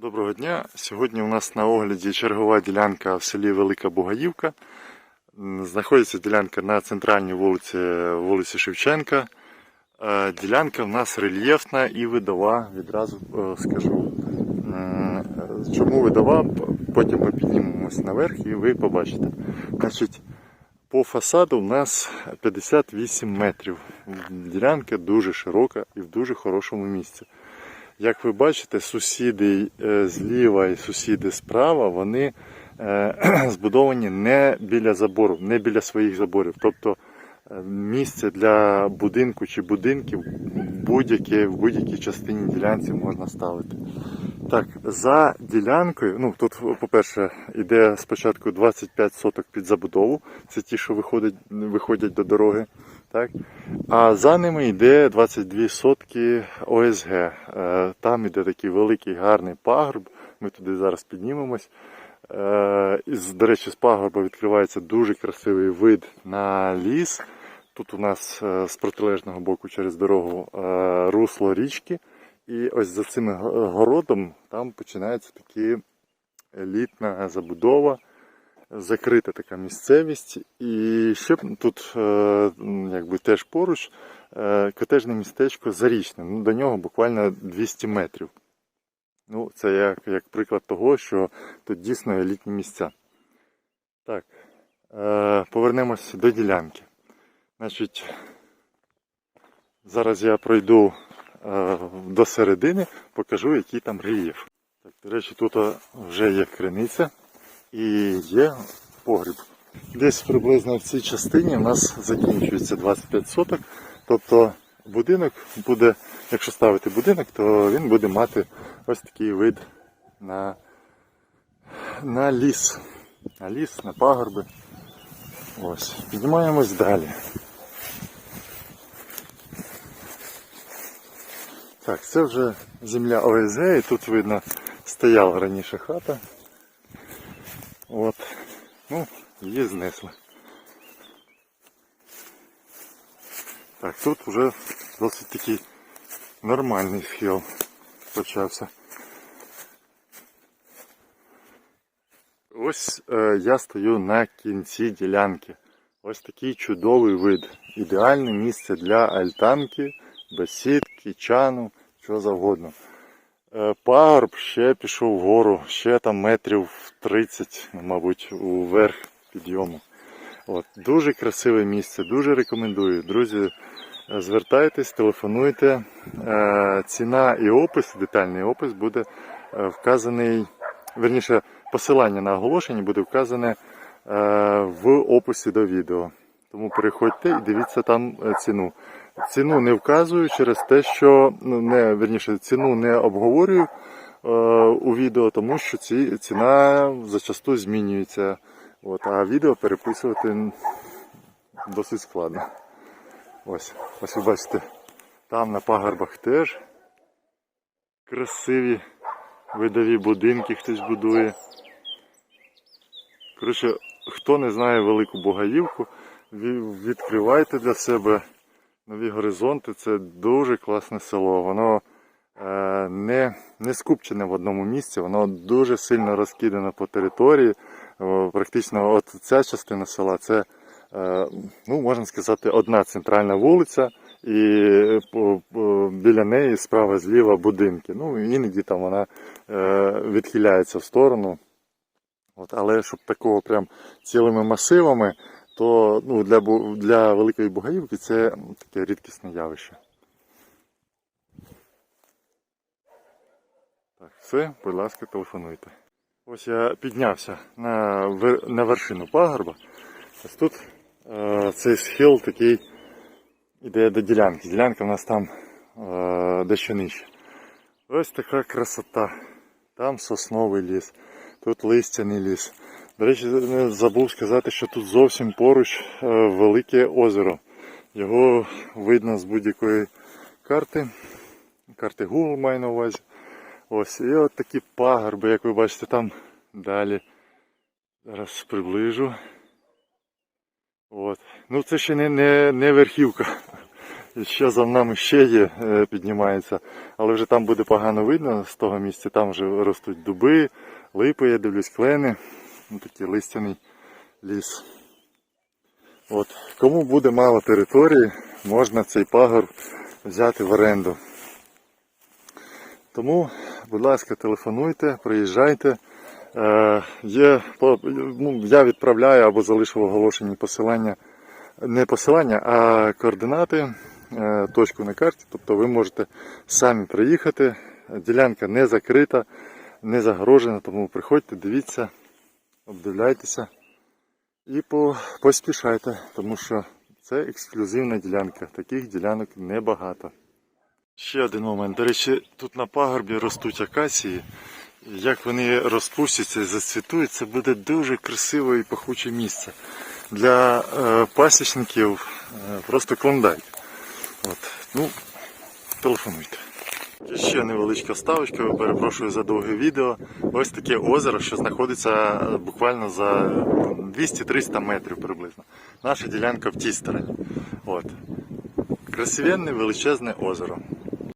Доброго дня. Сьогодні у нас на огляді чергова ділянка в селі Велика Бугаївка. Знаходиться ділянка на центральній вулиці, вулиці Шевченка. Е, Ділянка в нас рельєфна і видова, відразу е, скажу. Е, Чому видова? Потім ми піднімемось наверх і ви побачите. Значить, по фасаду у нас 58 метрів. Ділянка дуже широка і в дуже хорошому місці. Як ви бачите, сусіди е, зліва і сусіди справа, вони е, збудовані не біля забору, не біля своїх заборів. Тобто е, місце для будинку чи будинків будь-яке в будь-якій частині ділянці можна ставити. Так, за ділянкою, ну тут, по-перше, йде спочатку 25 соток під забудову, це ті, що виходять, виходять до дороги. Так? А за ними йде 22 сотки ОСГ. Е, Там йде такий великий гарний пагорб. Ми туди зараз піднімемось. Е, До речі, з пагорба відкривається дуже красивий вид на ліс. Тут у нас е, з протилежного боку через дорогу русло річки. І ось за цим городом там починається такі елітна забудова закрита така місцевість. І ще тут е, якби теж поруч е, котежне містечко Зарічне. Ну, до нього буквально 200 метрів. Ну, це як, як приклад того, що тут дійсно елітні місця. Так, е, повернемось до ділянки. Значить, зараз я пройду до середини, покажу, який там рельєф. Так, до речі, тут вже є криниця і є погріб. Десь приблизно в цій частині у нас закінчується 25 соток. Тобто будинок буде, якщо ставити будинок, то він буде мати ось такий вид на, на ліс. На ліс, на пагорби. Ось. Піднімаємось далі. Так, це вже земля ОСГ, і тут видно стояла раніше хата. Ну, її знесли. Так, тут вже досить такий нормальний схил почався. Ось е, я стою на кінці ділянки. Ось такий чудовий вид. Ідеальне місце для альтанки, бесідки, чану, що завгодно. Е, Пагорб ще пішов вгору, ще там метрів 30, мабуть, уверх підйому. От, дуже красиве місце, дуже рекомендую. Друзі, е, звертайтесь, телефонуйте. Е, Ціна і опис, детальний опис буде вказаний, верніше, посилання на оголошення буде вказане в описі до відео. Тому переходьте і дивіться там ціну. Ціну не вказую через те, що ну, не верніше, ціну не обговорюю е, у відео, тому що ці, ціна зачасту змінюється. От, а відео переписувати досить складно. Ось, ось ви бачите, там на пагорбах теж красиві видові будинки хтось будує. Коротше, хто не знає велику Богаївку, відкривайте для себе нові горизонти. Це дуже класне село. Воно е, не, не скупчене в одному місці, воно дуже сильно розкидане по території. Практично от ця частина села це, е, ну, можна сказати, одна центральна вулиця, і по, по- біля неї справа зліва будинки. Ну, іноді там вона е, відхиляється в сторону. От, але щоб такого прям цілими масивами, то ну, для, для Великої Бугаївки це таке рідкісне явище. Так, все, будь ласка, телефонуйте. Ось я піднявся на, на вершину пагорба. Ось тут е, цей схил такий іде до ділянки. Ділянка в нас там е, дещо нижче. Ось така красота. Там сосновий ліс, тут листяний ліс. До речі, не забув сказати, що тут зовсім поруч е, велике озеро. Його видно з будь-якої карти. Карти Google маю на увазі. Ось, і от такі пагорби, як ви бачите, там далі. Зараз приближу. От. Ну це ще не, не, не верхівка. Ще за нами ще є, е, піднімається, але вже там буде погано видно з того місця, там вже ростуть дуби, липи, я дивлюсь, клени, ну, такий листяний ліс. От. Кому буде мало території, можна цей пагорб взяти в оренду. Тому, будь ласка, телефонуйте, приїжджайте. Е, є, ну, я відправляю або залишив оголошені посилання, не посилання, а координати, е, точку на карті. Тобто ви можете самі приїхати. Ділянка не закрита, не загорожена, тому приходьте, дивіться, обдивляйтеся і поспішайте, тому що це ексклюзивна ділянка. Таких ділянок небагато. Ще один момент. До речі, тут на пагорбі ростуть акації. Як вони розпустяться і зацвітують, це буде дуже красиве і пахуче місце. Для е, пасічників е, просто клондайк. От. Ну, телефонуйте. Ще невеличка ставочка, перепрошую за довге відео. Ось таке озеро, що знаходиться буквально за 200-300 метрів приблизно. Наша ділянка в тій стороні. От. Красивенне величезне озеро.